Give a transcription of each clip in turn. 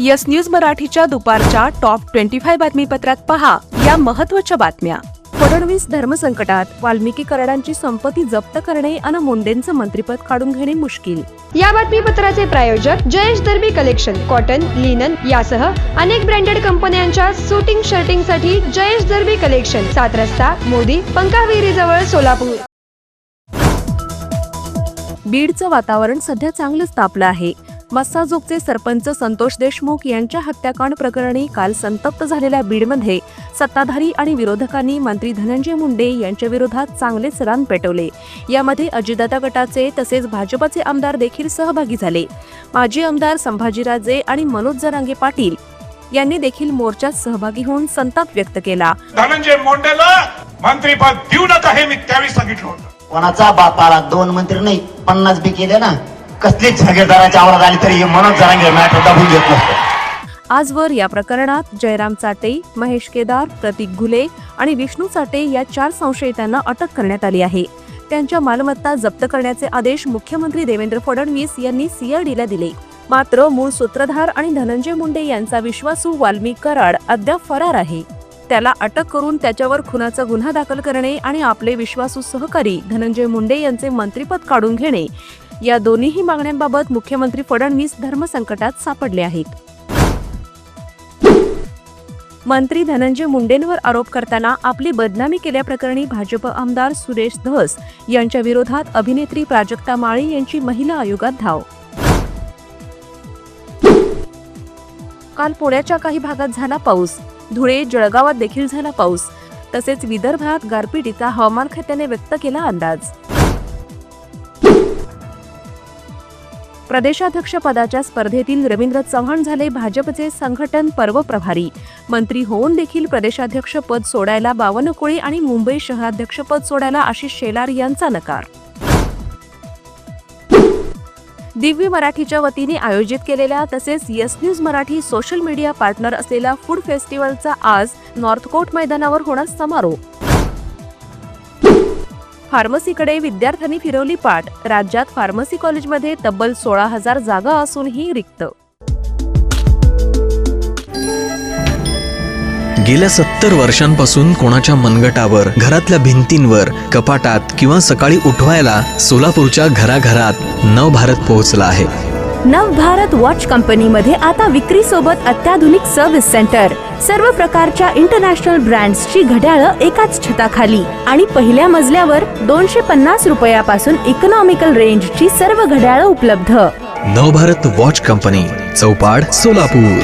Yes news मराठीच्या दुपारच्या top twenty five बातमीपत्रात पहा या महत्त्वाच्या बातम्या. फडणवीस धर्मसंकटात वाल्मिकी कराडांची संपत्ती जप्त करणे आणि मुंडेंचं मंत्रिपद काढून घेणे मुश्किल. या बातमीपत्राचे प्रायोजक Jayesh Darbi collection cotton linen यासह अनेक ब्रँडेड कंपन्यांच्या सुटिंग शर्टिंगसाठी जयेश दर्बी कलेक्शन सात रस्ता मोदी पंकाविहिरी जवळ सोलापूर. बीडचं वातावरण सध्या चांगलंच तापलं आहे. मस्साजोगचे सरपंच संतोष देशमुख यांच्या हत्याकांड प्रकरणी काल संतप्त झालेल्या बीडमध्ये सत्ताधारी आणि विरोधकांनी मंत्री धनंजय मुंडे यांच्या विरोधात चांगलेच रान पेटवले. यामध्ये अजितदादा गटाचे तसेच भाजपचे आमदार देखील सहभागी झाले. माजी आमदार संभाजीराजे आणि मनोज जरांगे पाटील यांनी देखील मोर्चात सहभागी होऊन संताप व्यक्त केला. धनंजय मुंडेला मंत्रीपद देऊ नका हे मी त्यावेळी सांगितलं होतं. कोणाचा बापाला दोन मंत्री नाही पन्नास बी केले ना. कसलीच जागीरदाराची आवड आली तरी मनोज जरांगे मॅटर दाबून घेत नसतो. आजवर या प्रकरणात जयराम चाटे महेश केदार प्रतीक घुले आणि विष्णू चाटे या चार संशयितांना अटक करण्यात आली आहे. त्यांच्या मालमत्ता जप्त करण्याचे आदेश मुख्यमंत्री देवेंद्र फडणवीस यांनी सीआयडीला दिले. मात्र मूळ सूत्रधार आणि धनंजय मुंडे यांचा विश्वासू वाल्मिक कराड अद्याप फरार आहे. त्याला अटक करून त्याच्यावर खुनाचा गुन्हा दाखल करणे आणि आपले विश्वासू सहकारी धनंजय मुंडे यांचे मंत्रिपद काढून घेणे या दोन्हीही मागण्यांबाबत मुख्यमंत्री फडणवीस धर्मसंकटात सापडले आहेत. मंत्री धनंजय मुंडेंवर आरोप करताना आपली बदनामी केल्याप्रकरणी भाजप आमदार सुरेश धस यांच्या विरोधात अभिनेत्री प्राजक्ता माळी यांची महिला आयोगात धाव. काल पुण्याच्या काही भागात झाला पाऊस. धुळे जळगावात देखील झाला पाऊस. तसेच विदर्भात गारपिटीचा हवामान खात्याने व्यक्त केला अंदाज. प्रदेशाध्यक्षपदाच्या स्पर्धेतील रवींद्र चव्हाण झाले भाजपचे संघटन पर्व प्रभारी. मंत्री होऊन देखील प्रदेशाध्यक्ष पद सोडायला बावन्न आणि मुंबई शहराध्यक्ष पद सोडायला आशिष शेलार यांचा नकार. दिव्य मराठीच्या वतीने आयोजित केलेल्या तसेच yes news Marathi social media partner असलेल्या फूड फेस्टिवलचा आज नॉर्थकोट मैदानावर होणार समारोप. फार्मसीकडे विद्यार्थ्यांनी फिरवली पाठ. राज्यात फार्मसी कॉलेजमध्ये तब्बल सोळा हजार जागा असूनही रिक्त. गेल्या सत्तर वर्षांपासून कोणाच्या मनगटावर घरातल्या भिंतींवर कपाटात किंवा सकाळी उठवायला सोलापूरच्या घराघरात नवभारत पोहोचला आहे. नव भारत वॉच कंपनीमध्ये आता विक्री सोबत अत्याधुनिक सर्व्हिस सेंटर सर्व प्रकारच्या इंटरनॅशनल ब्रँड्सची घड्याळं एकाच छताखाली. आणि पहिल्या मजल्यावर दोनशे पन्नास रुपयापासून इकॉनॉमिकल रेंजची सर्व घड्याळं उपलब्ध. Navbharat watch company Chaupad Solapur.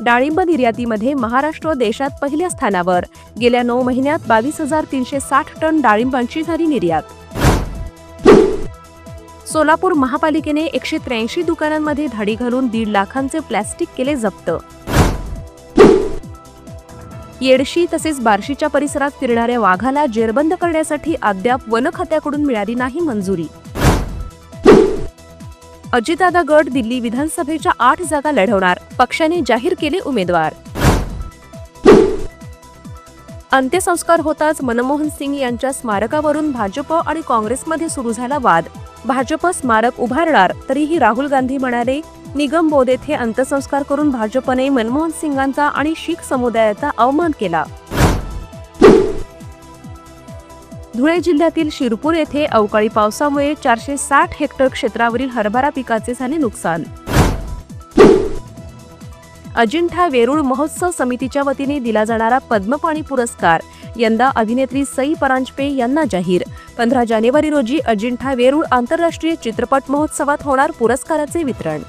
डाळिंब निर्यातीमध्ये महाराष्ट्र देशात पहिल्या स्थानावर. गेल्या नऊ महिन्यात बावीस हजार तीनशे साठ टन डाळिंबांची झाली निर्यात. सोलापूर महापालिकेने एकशे त्र्याऐंशी दुकानांमध्ये धाडी घालून दीड लाखांचे प्लॅस्टिक केले जप्त. येडशी तसेच बार्शीच्या परिसरात फिरणाऱ्या वाघाला जेरबंद करण्यासाठी अद्याप वन खात्याकडून मिळाली नाही मंजुरी. अजितदादा गट दिल्ली विधानसभेच्या आठ जागा लढवणार पक्षाने जाहीर केले उमेदवार. अंत्यसंस्कार होताच मनमोहन सिंग यांच्या स्मारकावरून भाजप आणि काँग्रेसमध्ये सुरू झाला वाद. भाजप स्मारक उभारणार तरीही राहुल गांधी म्हणाले निगम बोध येथे अंत्यसंस्कार करून भाजपने मनमोहन सिंगांचा आणि शीख समुदायाचा अवमान केला. धुळे जिल्ह्यातील शिरपूर येथे अवकाळी पावसामुळे चारशे साठ हेक्टर क्षेत्रावरील हरभरा पिकाचे झाले नुकसान. अजिंठा वेरूळ महोत्सव समितीच्या वतीने दिला जाणारा पद्मपाणी पुरस्कार. यंदा अभिनेत्री सई परांजपे यांना जाहीर. पंधरा जानेवारी रोजी अजिंठा वेरूळ आंतरराष्ट्रीय चित्रपट महोत्सवात होणार पुरस्काराचे वितरण.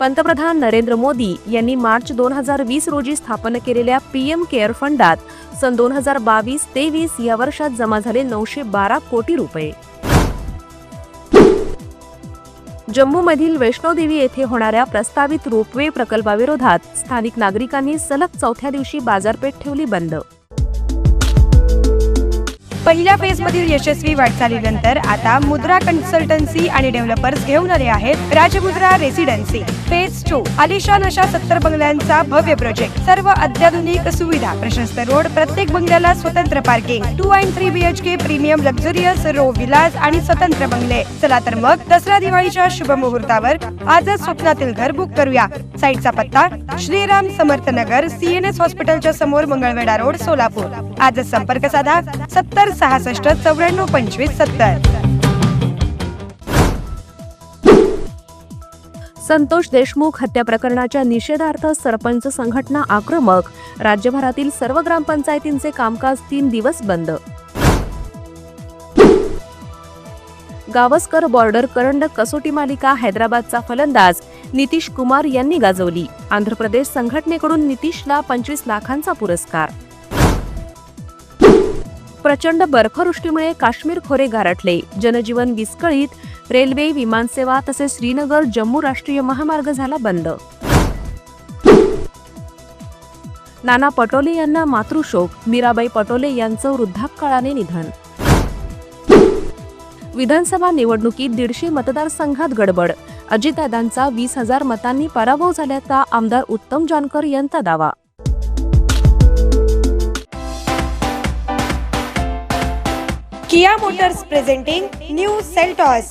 पंतप्रधान नरेंद्र मोदी यांनी मार्च दोन हजार वीस रोजी स्थापन केलेल्या पीएम केअर फंडात सन दोन हजार बावीस तेवीस या वर्षात जमा झाले नऊशे बारा कोटी रुपये. जम्मूमधील वैष्णोदेवी येथे होणाऱ्या प्रस्तावित रोपवे प्रकल्पाविरोधात स्थानिक नागरिकांनी सलग चौथ्या दिवशी बाजारपेठ ठेवली बंद. पहिल्या फेज मधील यशस्वी वाटचालीनंतर आता मुद्रा कन्सल्टन्सी आणि डेव्हलपर्स घेऊन आले आहेत राजमुद्रा रेसिडेन्सी फेज टू आलिशान अशा सत्तर बंगल्यांचा भव्य प्रोजेक्ट सर्व अत्याधुनिक सुविधा. प्रशस्त रोड प्रत्येक बंगल्याला स्वतंत्र parking two and three BHK premium luxurious row villas आणि स्वतंत्र बंगले. चला तर मग दसरा दिवाळीच्या शुभ मुहूर्तावर आजच स्वप्नातील घर बुक करूया. साईटचा पत्ता श्रीराम समर्थ नगर सीएनएस हॉस्पिटलच्या समोर मंगळवेढा रोड सोलापूर. आजच संपर्क साधा सत्तर सहासष्ट चौऱ्याण्णव पंचवीस सत्तर. संतोष देशमुख हत्या प्रकरणाच्या निषेधार्थ सरपंच संघटना आक्रमक. राज्यभरातील सर्व ग्रामपंचायतींचे कामकाज तीन दिवस बंद. गावस्कर बॉर्डर करंडक कसोटी मालिका हैदराबादचा फलंदाज नितीश कुमार यांनी गाजवली. आंध्र प्रदेश संघटनेकडून नितीशला पंचवीस लाखांचा पुरस्कार. प्रचंड बर्फवृष्टीमुळे काश्मीर खोरे गारठले. जनजीवन विस्कळीत रेल्वे विमानसेवा तसेच श्रीनगर जम्मू राष्ट्रीय महामार्ग झाला बंद. नाना पटोले यांना मातृशोक मीराबाई पटोले यांचं वृद्धापकाळाने निधन. विधानसभा निवडणुकीत दीडशे मतदारसंघात गडबड. अजितदादांचा वीस हजार मतांनी पराभव झाल्याचा आमदार उत्तम जानकर यांचा दावा. Kia Motors presenting new Seltos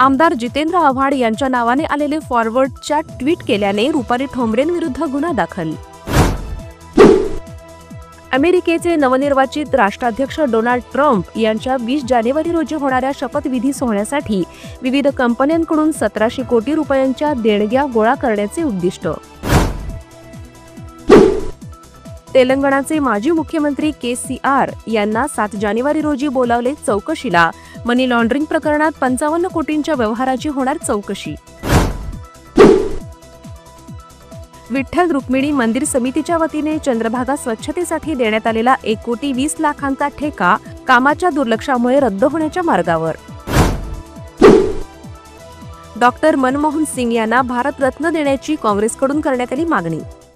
आमदार जितेंद्र आव्हाड यांच्या नावाने आलेले फॉरवर्डच्या ट्विट केल्याने रुपाली ठोंबरेंविरुद्ध गुन्हा दाखल. अमेरिकेचे नवनिर्वाचित राष्ट्राध्यक्ष डोनाल्ड ट्रम्प यांच्या वीस जानेवारी रोजी होणाऱ्या शपथविधी सोहळ्यासाठी विविध कंपन्यांकडून सतराशे कोटी रुपयांच्या देणग्या गोळा करण्याचे उद्दिष्ट. तेलंगणाचे माजी मुख्यमंत्री के सी आर यांना सात जानेवारी रोजी बोलावले चौकशीला मनी लॉन्ड्रिंग प्रकरणात पंचावन्न कोटींच्या व्यवहाराची होणार चौकशी. विठ्ठल रुक्मिणी मंदिर समितीच्या वतीने चंद्रभागा स्वच्छतेसाठी देण्यात आलेला एक कोटी वीस लाखांचा ठेका कामाच्या दुर्लक्षामुळे रद्द होण्याच्या मार्गावर. डॉक्टर मनमोहन सिंग यांना भारतरत्न देण्याची काँग्रेसकडून करण्यात आली मागणी.